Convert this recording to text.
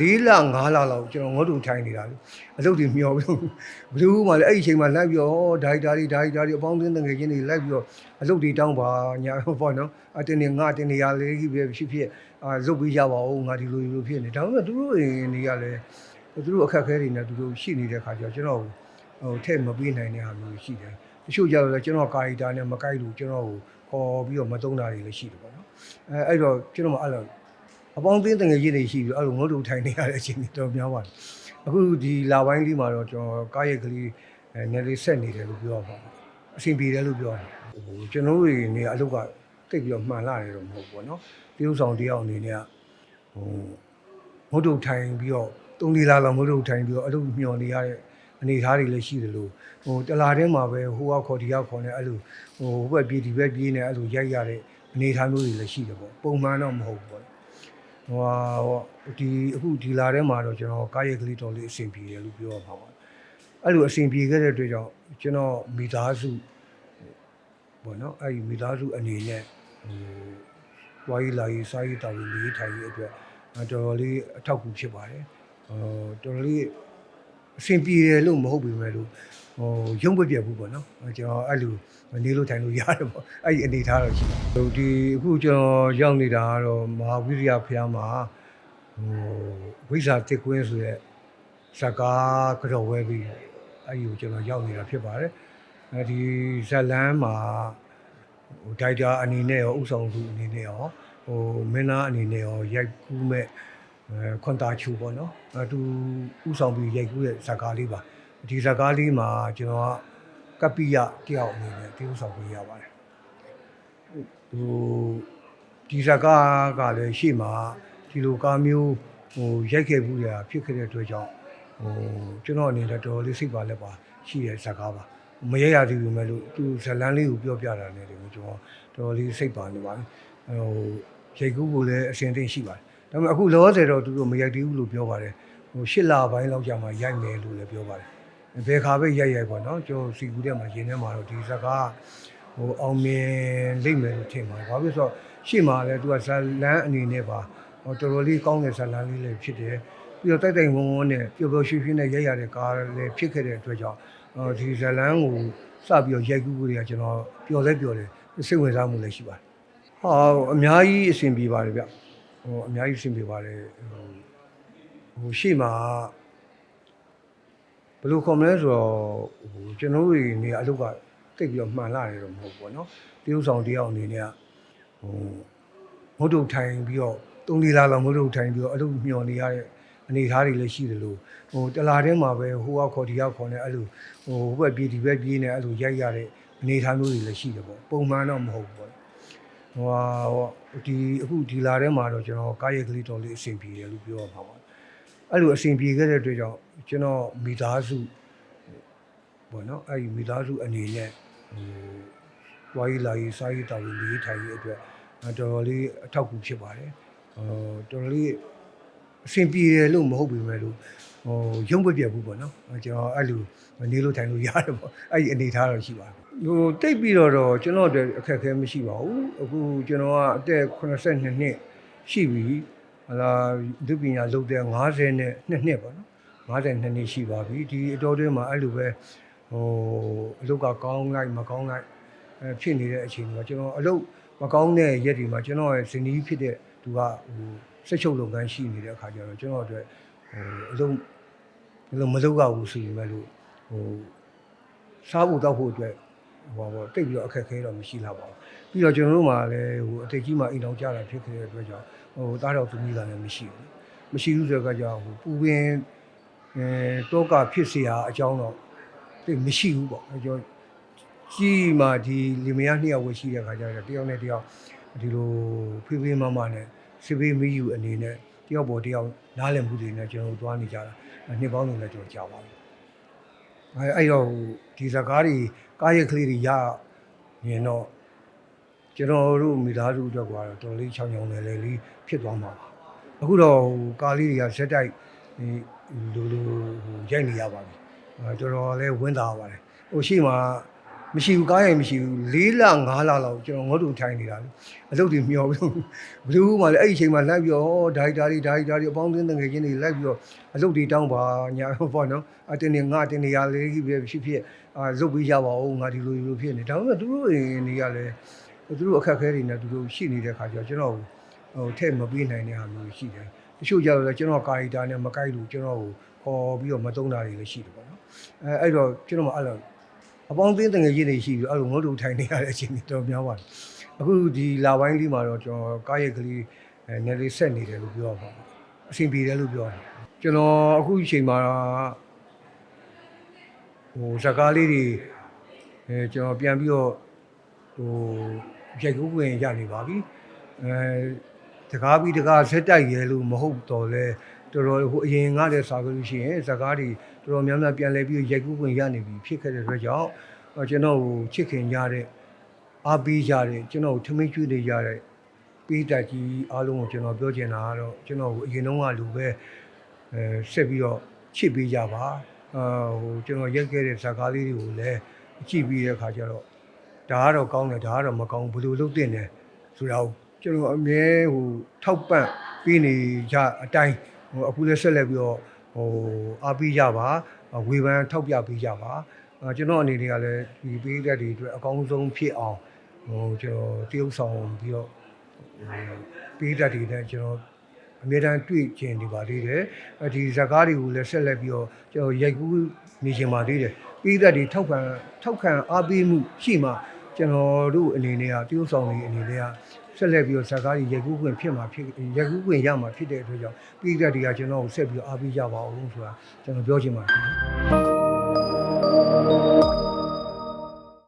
၄လ၅လလောက်ကျွန်တော်ငုတ်တုံထိုင်နေတာလေအလုပ်တွေမျောပြီးဘလူးမှလည်းအဲ့ဒီအချိန်မှာလိုက်ပြီးတော့ဒိုက်တာတွေဒိုက်တာတွေအပေါင်းအသင်းတငယ်ချင်းတွေလိုက်ပြီးတော့အလုပ်တွေတောင်းပါညာပေါ့နော်အတင်းနေငါတင်းနေရလေးကြီးပဲဖြစ်ဖြစ်အာလုပ်ပြီးကြပါဦးငါဒီလိုဒီလိုဖြစ်နေဒါပေမဲ့သူတို့အိမ်တွေကလည်းသူတို့အခက်အခဲတွေနဲ့သူတို့ရှိနေတဲ့ခါကျတော့ကျွန်တော်ဟိုထည့်မပေးနိုင်တဲ့ဟာမျိုးရှိတယ်တချို့ကြတော့လည်းကျွန်တော်ကာရီတာနဲ့မကိုက်လို့ကျွန်တော်ကိုခေါ်ပြီးတော့မတုံးတာတွေလည်းရှိတယ်ပေါ့နော်အဲအဲ့တော့ကျွန်တော်မအဲ့လို အပေါင်းအသင်းတငယ်ချင်းတွေရှိပြီးအဲ့လိုငုတ်တုံထိုင်နေရတဲ့အချိန်တွေတော်များပါတယ်အခုဒီလာပိုင်းလေးမှာတော့ကျွန်တော်ကားရိုက်ကလေးအဲနယ်လေးဆက်နေတယ်လို့ပြောပါမယ်အဆင်ပြေတယ်လို့ပြောတယ်ဟိုကျွန်တော်တို့နေအလုပ်ကတိတ်ပြီးတော့မှန်လာတယ်တော့မဟုတ်ဘူးပေါ့နော်တရုပ်ဆောင်တယောက်အနေနဲ့ကဟိုငုတ်တုံထိုင်ပြီးတော့သုံးလီလာလောက်ငုတ်တုံထိုင်ပြီးတော့အလုပ်မျှော်နေရတဲ့အနေအထားတွေလည်းရှိတယ်လို့ဟိုတလာထဲမှာပဲဟိုကခေါ်ဒီကခေါ်နေအဲ့လိုဟိုဘက်ပြေးဒီဘက်ပြေးနေအဲ့လိုရိုက်ရတဲ့အနေအထားမျိုးတွေလည်းရှိတယ်ပေါ့ပုံမှန်တော့မဟုတ်ဘူးပေါ့ ဟိုဟာဟောဒီအခုဒီလာထဲမှာတော့ကျွန်တော်ကားရိုက်ကလေးတော်လေးအဆင်ပြေတယ်လို့ပြောရမှာပါအဲ့လိုအဆင်ပြေခဲ့တဲ့အတွက်ကြောင့်ကျွန်တော်မိသားစုဘောနော်အဲ့ဒီမိသားစုအနေနဲ့ဟိုဝါရီလာရီစားရေးတောင်းရေးလေးထိုင်ရေးအတွက်တော်တော်လေးအထောက်အကူဖြစ်ပါတယ်ဟိုတော်တော်လေးအဆင်ပြေတယ်လို့မဟုတ်ပေမဲ့လို့ ဟိုရုံးပပြက်ဘူးပေါ့နော်ကျွန်တော်အဲ့လိုနေလို့ထိုင်လို့ရတယ်ပေါ့အဲ့ဒီအနေထားတော့ရှိတယ်ဟိုဒီအခုကျွန်တော်ရောက်နေတာကတော့မဟာဝိရိယဖျားမှာဟိုဝိဇာတစ်ကွင်းဆိုတဲ့ဇကားကြော်ဝဲပြီးအဲ့ဒီကိုကျွန်တော်ရောက်နေတာဖြစ်ပါတယ်အဲဒီဇလန်းမှာဟိုဒိုက်တာအနေနဲ့ရောဥဆောင်သူအနေနဲ့ရောဟိုမင်းသားအနေနဲ့ရောရိုက်ကူးမဲ့အဲခွန်တာချူပေါ့နော်အဲသူဥဆောင်ပြီးရိုက်ကူးတဲ့ဇကားလေးပါ ဒီဇကားလေးမှာကျွန်တော်ကကပ္ပိယတယောက်အနေနဲ့တည်ဥဆောင်ပေးရပါတယ်ဟိုဒီဇကားကလည်းရှေ့မှာဒီလိုကားမျိုးဟိုရိုက်ခဲ့ဘူးရဖြစ်ခဲ့တဲ့အတွက်ကြောင့်ဟိုကျွန်တော်အနေနဲ့တော်တော်လေးစိတ်ပါလက်ပါရှိတဲ့ဇကားပါမရရသေးဘူးမဲ့လို့သူဇလန်းလေးကိုပြောပြတာနဲ့တည်းကျွန်တော်တော်တော်လေးစိတ်ပါနေပါပြီဟိုရိုက်ကူးကိုလည်းအရှင်သိရှိပါတယ်ဒါပေမဲ့အခုလောဆယ်တော့သူတို့မရိုက်သေးဘူးလို့ပြောပါတယ်ဟိုရှစ်လပိုင်းလောက်ကြာမှရိုက်မယ်လို့လည်းပြောပါတယ် ဘယ်ခါပဲရိုက်ရိုက်ပေါ့နော်ကျွန်တော်စီကူတဲ့မှာရင်းထဲမှာတော့ဒီဇကားဟိုအောင်မြင်လိမ့်မယ်လို့ထင်ပါတယ်ဘာဖြစ်လို့ဆိုတော့ရှေ့မှာလည်းသူကဇလန်းအနေနဲ့ပါဟိုတော်တော်လေးကောင်းတဲ့ဇလန်းလေးလည်းဖြစ်တယ်ပြီးတော့တိုက်တိုင်ဝုံဝုံနဲ့ပျော်ပျော်ရွှင်ရွှင်နဲ့ရိုက်ရတဲ့ကားလည်းဖြစ်ခဲ့တဲ့အတွက်ကြောင့်ဟိုဒီဇလန်းကိုစပြီးတော့ရိုက်ကူးဖို့တွေကကျွန်တော်ပျော်လဲပျော်တယ်စိတ်ဝင်စားမှုလည်းရှိပါတယ်ဟာအများကြီးအဆင်ပြေပါတယ်ဗျဟိုအများကြီးအဆင်ပြေပါတယ်ဟိုဟိုရှေ့မှာ ဘယ်လိုခေါ်မလဲဆိုတော့ဟိုကျွန်တော်တို့နေအလုပ်ကတိတ်ပြီးတော့မှန်လာတယ်တော့မဟုတ်ဘူးပေါ့နော်တရုပ်ဆောင်တယောက်အနေနဲ့ကဟိုငုတ်တုံထိုင်ပြီးတော့သုံးလီလာလောက်ငုတ်တုံထိုင်ပြီးတော့အလုပ်မျှော်နေရတဲ့အနေအထားတွေလည်းရှိတယ်လို့ဟိုတလာထဲမှာပဲဟိုကခေါ်ဒီကခေါ်နေအဲ့လိုဟိုဘက်ပြေးဒီဘက်ပြေးနေအဲ့လိုရိုက်ရတဲ့အနေအထားမျိုးတွေလည်းရှိတယ်ပေါ့ပုံမှန်တော့မဟုတ်ဘူးပေါ့ဟိုဟာဟိုဒီအခုဒီလာထဲမှာတော့ကျွန်တော်ကားရိုက်ကလေးတော်လေးအဆင်ပြေတယ်လို့ပြောရမှာပါ အဲ့လိုအဆင်ပြေခဲ့တဲ့အတွက်ကြောင့်ကျွန်တော်မိသားစုဘောနော်အဲ့ဒီမိသားစုအနေနဲ့ဟိုဝါရီလာရီစားရေးတောင်းရေးလေးထိုင်ရေးအတွက်တော်တော်လေးအထောက်အကူဖြစ်ပါတယ်ဟိုတော်တော်လေးအဆင်ပြေတယ်လို့မဟုတ်ပေမဲ့လို့ဟိုရုံးပပြက်ဘူးပေါ့နော်ကျွန်တော်အဲ့လိုနေလို့ထိုင်လို့ရတယ်ပေါ့အဲ့ဒီအနေထားတော့ရှိပါတယ်ဟိုတိတ်ပြီးတော့တော့ကျွန်တော်အတွက်အခက်အခဲမရှိပါဘူးအခုကျွန်တော်ကအသက်82နှစ်ရှိပြီ ဟလာဒုပညာလုပ်တဲ့90နဲ့2နှစ်ပေါ့နော်52နှစ်ရှိပါပြီဒီအတော်တွင်းမှာအဲ့လိုပဲဟိုအလုပ်ကကောင်းလိုက်မကောင်းလိုက်အဲဖြစ်နေတဲ့အချိန်မှာကျွန်တော်အလုပ်မကောင်းတဲ့ရက်တွေမှာကျွန်တော်ရဲ့ဇနီးဖြစ်တဲ့သူကဟိုစက်ချုပ်လုပ်ငန်းရှိနေတဲ့အခါကျတော့ကျွန်တော်အတွက်ဟိုအလုပ်ဘယ်လိုမလုပ်ရဘူးဆိုရင်ပဲလို့ဟိုစားဖို့တောက်ဖို့အတွက်ဟိုပါတိတ်ပြီးတော့အခက်အခဲတော့မရှိလာပါဘူးပြီးတော့ကျွန်တော်တို့မှာလည်းဟိုအတိတ်ကြီးမှာအိမ်တော်ကြတာဖြစ်ခဲ့တဲ့အတွက်ကြောင့် ဟိုတားတော်သူမိတာလည်းမရှိဘူးမရှိဘူးဆိုတော့ကြောင့်ဟိုပူပင်အဲတောကဖြစ်เสียအကြောင်းတော့တိတ်မရှိဘူးပေါ့အဲကြောင့်ကြီးမှဒီလီမယားနှစ်ယောက်ဝယ်ရှိတဲ့ခါကျတော့တယောက်နဲ့တယောက်ဒီလိုဖေးဖေးမမနဲ့စေဖေးမီယူအနေနဲ့တယောက်ပေါ်တယောက်နားလည်မှုတွေနဲ့ကျွန်တော်တို့သွားနေကြတာနှစ်ပေါင်းတွေလည်းကျွန်တော်ကြာပါပြီအဲအဲ့တော့ဒီစကားတွေကားရက်ကလေးတွေရရင်တော့ ကျွန်တော်တို့မိသားစုအတွက်ကတော့တော်တော်လေးချောင်းချောင်းလဲလဲလေးဖြစ်သွားမှာပါအခုတော့ဟိုကားလေးတွေကဇက်တိုက်ဒီလိုလိုဟိုရိုက်နေရပါပြီအဲတော်တော်လေးဝင်းတာပါတယ်ဟိုရှိမှမရှိဘူးကားရင်မရှိဘူး၄လ၅လလောက်ကျွန်တော်ငုတ်တူထိုင်နေတာလေအလုပ်တွေမျောပြီးတော့ဘယ်သူမှလည်းအဲ့ဒီအချိန်မှာလိုက်ပြီးတော့ဒိုက်တာတွေဒိုက်တာတွေအပေါင်းအသင်းတငယ်ချင်းတွေလိုက်ပြီးတော့အလုပ်တွေတောင်းပါညာပေါ့နော်အတင်းနေငါတင်းနေရလေးကြီးပဲဖြစ်ဖြစ်အာလုပ်ပြီးကြပါဦးငါဒီလိုဒီလိုဖြစ်နေဒါပေမဲ့သူတို့အိမ်တွေကလည်း သူတို့အခက်အခဲတွေနဲ့သူတို့ရှိနေတဲ့ခါကျတော့ကျွန်တော်ဟိုထည့်မပေးနိုင်တဲ့ဟာမျိုးရှိတယ်တချို့ကြတော့လည်းကျွန်တော်ကာရီတာနဲ့မကိုက်လို့ကျွန်တော်ကိုခေါ်ပြီးတော့မတုံးတာတွေလည်းရှိတယ်ပေါ့နော်အဲအဲ့တော့ကျွန်တော်မအဲ့လိုအပေါင်းအသင်းတငယ်ချင်းတွေရှိပြီးအဲ့လိုငုတ်တူထိုင်နေရတဲ့အချိန်တွေတော်များပါတယ်အခုဒီလာပိုင်းလေးမှာတော့ကျွန်တော်ကားရိုက်ကလေးအဲနယ်လေးဆက်နေတယ်လို့ပြောပါမယ်အဆင်ပြေတယ်လို့ပြောတယ်ကျွန်တော်အခုအချိန်မှာဟိုဇာကားလေးတွေအဲကျွန်တော်ပြန်ပြီးတော့ဟို ရိုက်ကူးဝင်ရနေပါပြီအဲတကားပြီးတကားဆက်တိုက်ရဲလို့မဟုတ်တော့လဲတော်တော်ဟိုအရင်ကလည်းစာကြလို့ရှိရင်ဇာကားတွေတော်တော်များများပြန်လဲပြီးရိုက်ကူးဝင်ရနေပြီဖြစ်ခဲ့တဲ့အတွက်ကြောင့်တော့ကျွန်တော်ကိုချစ်ခင်ကြတဲ့အားပေးကြတဲ့ကျွန်တော်ကိုထမင်းကျွေးနေကြတဲ့ပေးတက်ကြီးအားလုံးကိုကျွန်တော်ပြောချင်တာကတော့ကျွန်တော်ကိုအရင်တုန်းကလူပဲအဲဆက်ပြီးတော့ချစ်ပေးကြပါအာဟိုကျွန်တော်ရက်ခဲ့တဲ့ဇာကားလေးတွေကိုလည်းကြည့်ပြီးတဲ့အခါကျတော့ ဒါကတော့ကောင်းတယ်ဒါကတော့မကောင်းဘူးဘယ်လိုလုပ်တင်တယ်ဆိုတာကိုကျွန်တော်အမြဲဟိုထောက်ပံ့ပေးနေကြအတိုင်းဟိုအခုလည်းဆက်လက်ပြီးတော့ဟိုအားပေးကြပါဝေဖန်ထောက်ပြပေးကြပါအာကျွန်တော်အနေနဲ့ကလည်းဒီပေးတဲ့တွေအတွက်အကောင်းဆုံးဖြစ်အောင်ဟိုကျွန်တော်တရုပ်ဆောင်ပြီးတော့ဟိုပေးတဲ့တွေနဲ့ကျွန်တော်အမြဲတမ်းတွေ့ကျင်နေပါသေးတယ်အဒီဇာကားတွေကိုလည်းဆက်လက်ပြီးတော့ကျွန်တော်ရိုက်ကူးနေချင်ပါသေးတယ်ပေးတဲ့တွေထောက်ခံထောက်ခံအားပေးမှုရှိမှ ကျွန်တော်တို့အနေနဲ့ကတရုပ်ဆောင်တွေအနေနဲ့ကဆက်လက်ပြီးတော့ဇာကားတွေရိုက်ကူးခွင့်ဖြစ်မှာဖြစ်ရိုက်ကူးခွင့်ရမှာဖြစ်တဲ့အတွက်ကြောင့်ပေးတဲ့တွေကကျွန်တော်ကိုဆက်ပြီးတော့အားပေးကြပါအောင်ဆိုတာကျွန်တော်ပြောချင်ပါတယ်